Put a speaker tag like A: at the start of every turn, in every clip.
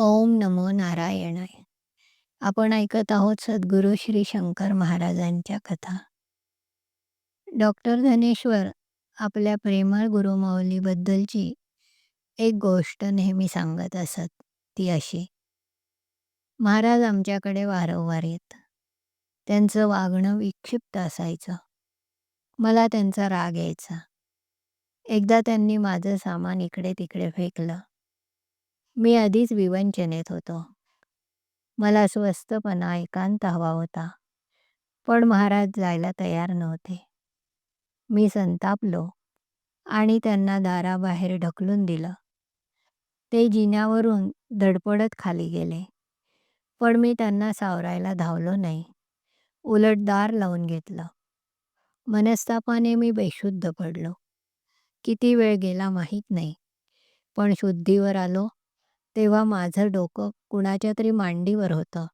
A: ओम नमो नारायणाय. आपण ऐकत आहोत सद्गुरू श्री शंकर महाराजांच्या कथा. डॉक्टर धनेश्वर आपल्या प्रेमळ गुरुमाऊलीबद्दलची एक गोष्ट नेहमी सांगत असत ती अशी. महाराज आमच्याकडे वारंवार येत. त्यांचं वागणं विक्षिप्त असायचं. मला त्यांचा राग यायचा. एकदा त्यांनी माझं सामान इकडे तिकडे फेकलं. मी आधीच विवंचनेत होतो. मला स्वस्तपणा एकांत हवा होता. पण महाराज जायला तयार नव्हते. मी संतापलो आणि त्यांना दाराबाहेर ढकलून दिलं. ते जिन्यावरून धडपडत खाली गेले. पण मी त्यांना सावरायला धावलो नाही. उलट दार लावून घेतलं. मनस्तापाने मी बेशुद्ध पडलो. किती वेळ गेला माहीत नाही. पण शुद्धीवर आलो तेव्हा माझं डोकं कुणाच्या तरी मांडीवर होतं.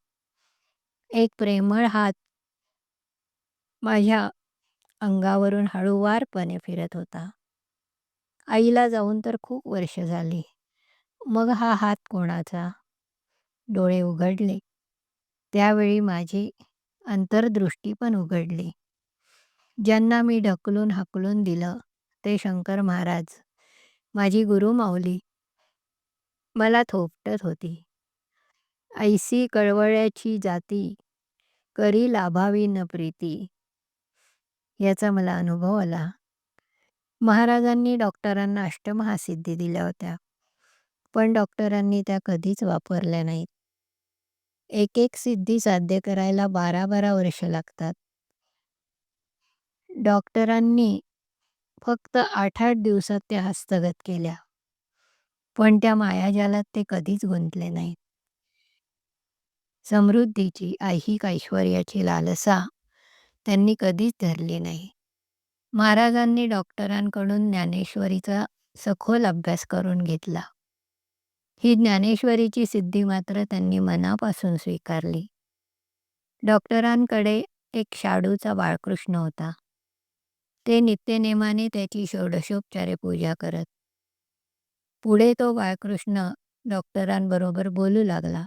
A: एक प्रेमळ हात माझ्या अंगावरून हळूवारपणे फिरत होता. आईला जाऊन तर खूप वर्ष झाली. मग हा हात कोणाचा? डोळे उघडले. त्यावेळी माझी अंतर्दृष्टी पण उघडली. ज्यांना मी ढकलून हकलून दिलं ते शंकर महाराज. माझी गुरुमाऊली मला थोपटत होती. ऐसी कळवळ्याची जाती करी लाभावी न प्रीती. याचा मला अनुभव आला. महाराजांनी डॉक्टरांना अष्टमहासिद्धी दिल्या होत्या पण डॉक्टरांनी त्या कधीच वापरल्या नाहीत. एक एक सिद्धी साध्य करायला बारा बारा वर्ष लागतात. डॉक्टरांनी फक्त आठ आठ दिवसात त्या हस्तगत केल्या. पण त्या मायाजालात ते कधीच गुंतले नाहीत. समृद्धीची ऐहिक ऐश्वर्याची लालसा त्यांनी कधीच धरली नाही. महाराजांनी डॉक्टरांकडून ज्ञानेश्वरीचा सखोल अभ्यास करून घेतला. ही ज्ञानेश्वरीची सिद्धी मात्र त्यांनी मनापासून स्वीकारली. डॉक्टरांकडे एक शाडूचा बाळकृष्ण होता. ते नित्यनेमाने त्याची षोडशोपचारे पूजा करत पुढे तो बाळकृष्ण डॉक्टरांबरोबर बोलू लागला.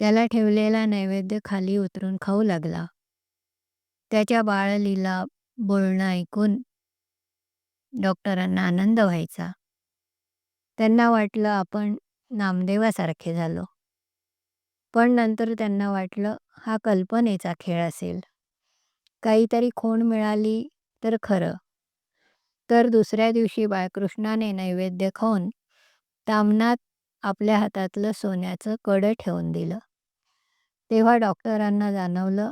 A: त्याला ठेवलेला नैवेद्य खाली उतरून खाऊ लागला. त्याच्या बाळलीला बोलणं ऐकून डॉक्टरांना आनंद व्हायचा. त्यांना वाटलं आपण नामदेवासारखे झालो. पण नंतर त्यांना वाटलं हा कल्पनेचा खेळ असेल. काहीतरी खूण मिळाली तर खरं. तर दुसऱ्या दिवशी बाळकृष्णाने नैवेद्य खाऊन तामनात आपल्या हातातलं सोन्याचं कडं ठेवून दिलं. तेव्हा डॉक्टरांना जाणवलं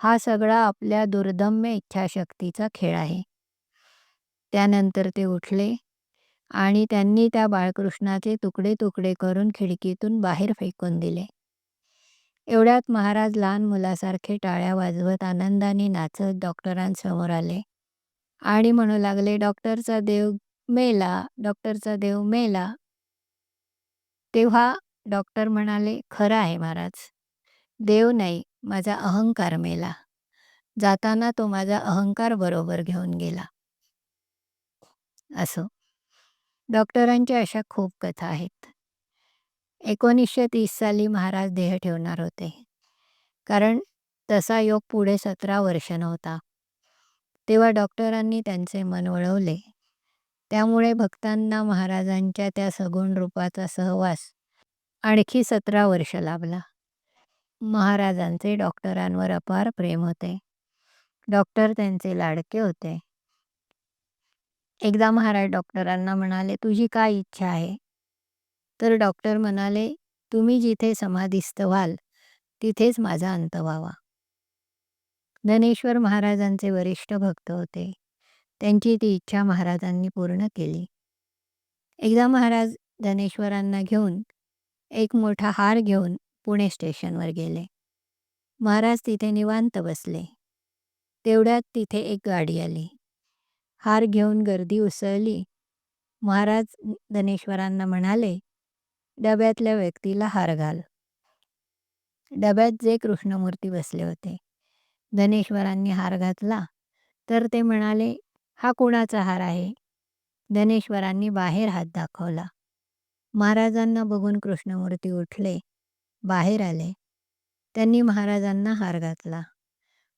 A: हा सगळा आपल्या दुर्दम्य इच्छाशक्तीचा खेळ आहे. त्यानंतर ते उठले आणि त्यांनी त्या बाळकृष्णाचे तुकडे तुकडे करून खिडकीतून बाहेर फेकून दिले. एवढ्यात महाराज लहान मुलासारखे टाळ्या वाजवत आनंदाने नाचत डॉक्टरांसमोर आले. आणि म्हणू लागले डॉक्टरचा देव मेला डॉक्टरचा देव मेला. तेव्हा डॉक्टर म्हणाले खरं आहे महाराज देव नाही माझा अहंकार मेला. जाताना तो माझा अहंकार बरोबर घेऊन गेला. असं. डॉक्टरांच्या अशा खूप कथा आहेत. एकोणीसशे तीस साली महाराज देह ठेवणार होते. कारण तसा योग पुढे सतरा वर्ष नव्हता. तेव्हा डॉक्टरांनी त्यांचे मन वळवले. त्यामुळे भक्तांना महाराजांच्या त्या सगुण रूपाचा सहवास आणखी सतरा वर्ष लाभला. महाराजांचे डॉक्टरांवर अपार प्रेम होते. डॉक्टर त्यांचे लाडके होते. एकदा महाराज डॉक्टरांना म्हणाले तुझी काय इच्छा आहे? तर डॉक्टर म्हणाले तुम्ही जिथे समाधिस्थ व्हाल तिथेच माझा अंत व्हावा. धनेश्वर महाराजांचे वरिष्ठ भक्त होते. त्यांची ती इच्छा महाराजांनी पूर्ण केली. एकदा महाराज धनेश्वरांना घेऊन एक मोठा हार घेऊन पुणे स्टेशनवर गेले. महाराज तिथे निवांत बसले. तेवढ्यात तिथे एक गाडी आली. हार घेऊन गर्दी उसळली. महाराज धनेश्वरांना म्हणाले डब्यातल्या व्यक्तीला हार घाल. डब्यात जे कृष्णमूर्ती बसले होते. धनेश्वरांनी हार घातला तर ते म्हणाले हा कुणाचा हार आहे? धनेश्वरांनी बाहेर हात दाखवला. महाराजांना बघून कृष्णमूर्ती उठले बाहेर आले. त्यांनी महाराजांना हार घातला.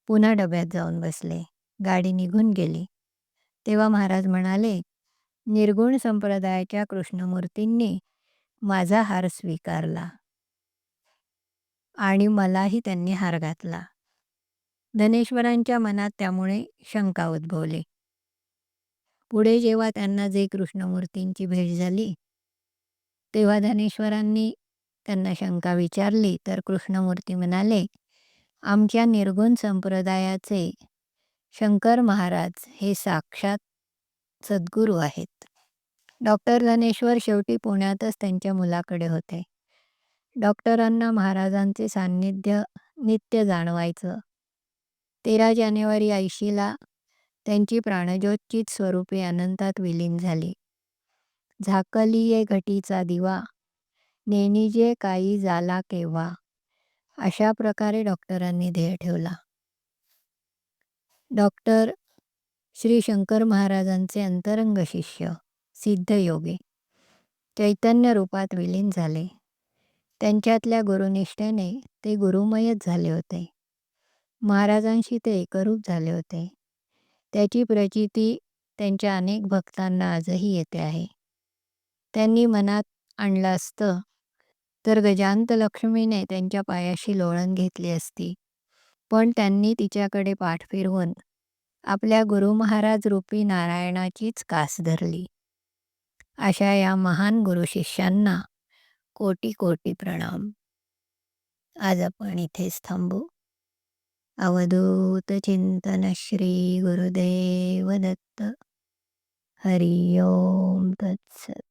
A: पुन्हा डब्यात जाऊन बसले गाडी निघून गेली. तेव्हा महाराज म्हणाले निर्गुण संप्रदायाच्या कृष्णमूर्तींनी माझा हार स्वीकारला आणि मलाही त्यांनी हार घातला. धनेश्वरांच्या मनात त्यामुळे शंका उद्भवली. पुढे जेव्हा त्यांना जे कृष्णमूर्तींची भेट झाली तेव्हा धनेश्वरांनी त्यांना शंका विचारली. तर कृष्णमूर्ती म्हणाले आमच्या निर्गुण संप्रदायाचे शंकर महाराज हे साक्षात सद्गुरू आहेत. डॉक्टर धनेश्वर शेवटी पुण्यातच त्यांच्या मुलाकडे होते. डॉक्टरांना महाराजांचे सान्निध्य नित्य जाणवायचं तेरा जानेवारी ऐंशीला त्यांची प्राणज्योतचीच स्वरूपे अनंतात विलीन झाली. झाकलीये घटीचा दिवा नेनिजे काही झाला केव्हा अशा प्रकारे डॉक्टरांनी ध्येय ठेवला. डॉक्टर श्री शंकर महाराजांचे अंतरंग शिष्य सिद्धयोगी चैतन्य रूपात विलीन झाले. त्यांच्यातल्या गुरुनिष्ठेने ते गुरुमयच झाले होते. महाराजांशी ते एकरूप झाले होते. त्याची प्रचिती त्यांच्या अनेक भक्तांना आजही येते आहे. त्यांनी मनात आणलं असतं तर गजांत लक्ष्मीने त्यांच्या पायाशी लोळण घेतली असती. पण त्यांनी तिच्याकडे पाठ फिरवून आपल्या गुरु महाराज रूपी नारायणाचीच कास धरली. अशा या महान गुरु शिष्यांना कोटी कोटी प्रणाम. आज आपण इथेच थांबू. अवधूत चिंतन श्री गुरुदेव दत्त. हरि ओम तत्सत.